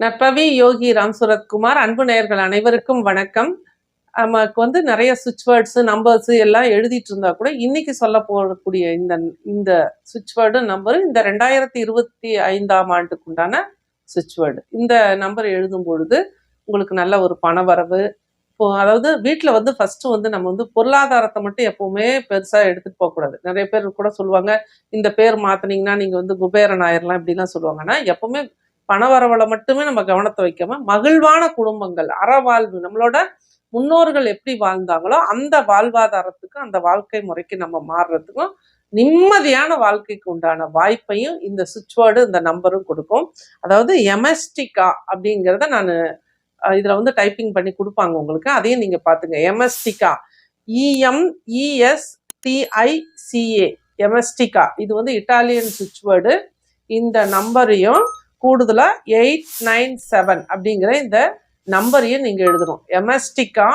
நற்பவி யோகி ராம் சுரத்குமார் அன்பு நேயர்கள் அனைவருக்கும் வணக்கம். நமக்கு வந்து நிறைய சுவிட்ச் வேர்ட்ஸ் நம்பர்ஸ் எல்லாம் எழுதிட்டு இருந்தா கூட இன்னைக்கு சொல்ல போகக்கூடிய இந்த இந்த சுவிட்ச் வேர்டு நம்பர் இந்த ரெண்டாயிரத்தி இருபத்தி ஐந்தாம் ஆண்டுக்கு உண்டான சுவிட்ச் வேர்டு இந்த நம்பர் எழுதும் பொழுது உங்களுக்கு நல்ல ஒரு பண வரவு இப்போ அதாவது வீட்டில் வந்து ஃபர்ஸ்ட் வந்து நம்ம வந்து பொருளாதாரத்தை மட்டும் எப்பவுமே பெருசாக எடுத்துட்டு போகக்கூடாது நிறைய பேர் கூட சொல்லுவாங்க இந்த பேர் மாத்தினீங்கன்னா நீங்கள் வந்து குபேரன் ஆயிரலாம் இப்படிலாம் சொல்லுவாங்கன்னா எப்பவுமே பணவரவலை மட்டுமே நம்ம கவனத்தை வைக்காம மகிழ்வான குடும்பங்கள் அறவாழ்வு நம்மளோட முன்னோர்கள் எப்படி வாழ்ந்தாங்களோ அந்த வாழ்வாதாரத்துக்கும் அந்த வாழ்க்கை முறைக்கு நம்ம மாறுறதுக்கும் நிம்மதியான வாழ்க்கைக்கு உண்டான வாய்ப்பையும் இந்த சுவிட்ச் வேர்டு இந்த நம்பரும் கொடுக்கும். அதாவது எமஸ்டிகா அப்படிங்கிறத நான் இதில் வந்து டைப்பிங் பண்ணி கொடுப்பாங்க உங்களுக்கு. அதையும் நீங்கள் பார்த்துங்க எமஸ்டிகா இஎம் இஎஸ் டிஐசிஏ எமஸ்டிகா இது வந்து இட்டாலியன் சுவிட்ச் வேர்டு இந்த நம்பரையும் கூடுதலாக எயிட் நைன் செவன் அப்படிங்கிற இந்த நம்பரையும் நீங்கள் எழுதணும். எமஸ்டிகா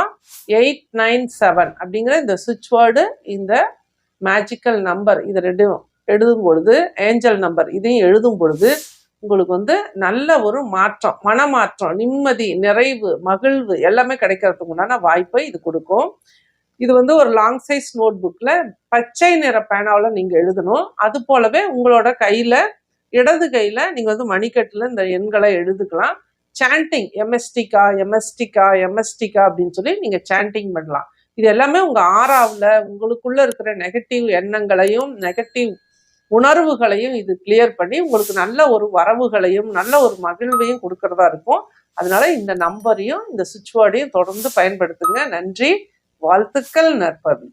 எயிட் நைன் செவன் அப்படிங்கிற இந்த சுவிட்ச் வேர்டு இந்த மேஜிக்கல் நம்பர் இது ரெண்டும் எழுதும் பொழுது ஏஞ்சல் நம்பர் இதையும் எழுதும் பொழுது உங்களுக்கு வந்து நல்ல ஒரு மாற்றம் மனமாற்றம் நிம்மதி நிறைவு மகிழ்வு எல்லாமே கிடைக்கிறதுக்கு உண்டான வாய்ப்பை இது கொடுக்கும். இது வந்து ஒரு லாங் சைஸ் நோட் புக்கில் பச்சை நிற பேனாவில் நீங்கள் எழுதணும். அது போலவே உங்களோட கையில் இடது கையில் நீங்கள் வந்து மணிக்கட்டில் இந்த எண்களை எழுதுக்கலாம். சாண்டிங் எம்எஸ்டிகா எம்எஸ்டிகா எம்எஸ்டிகா அப்படின்னு சொல்லி நீங்கள் சாண்டிங் பண்ணலாம். இது எல்லாமே உங்கள் ஆறாவில் உங்களுக்குள்ளே இருக்கிற நெகட்டிவ் எண்ணங்களையும் நெகட்டிவ் உணர்வுகளையும் இது கிளியர் பண்ணி உங்களுக்கு நல்ல ஒரு வரவுகளையும் நல்ல ஒரு மகிழ்வையும் கொடுக்கறதா இருக்கும். அதனால இந்த நம்பரையும் இந்த சுவிட்ச் வேர்டையும் தொடர்ந்து பயன்படுத்துங்க. நன்றி. வாழ்த்துக்கள் நற்பவி.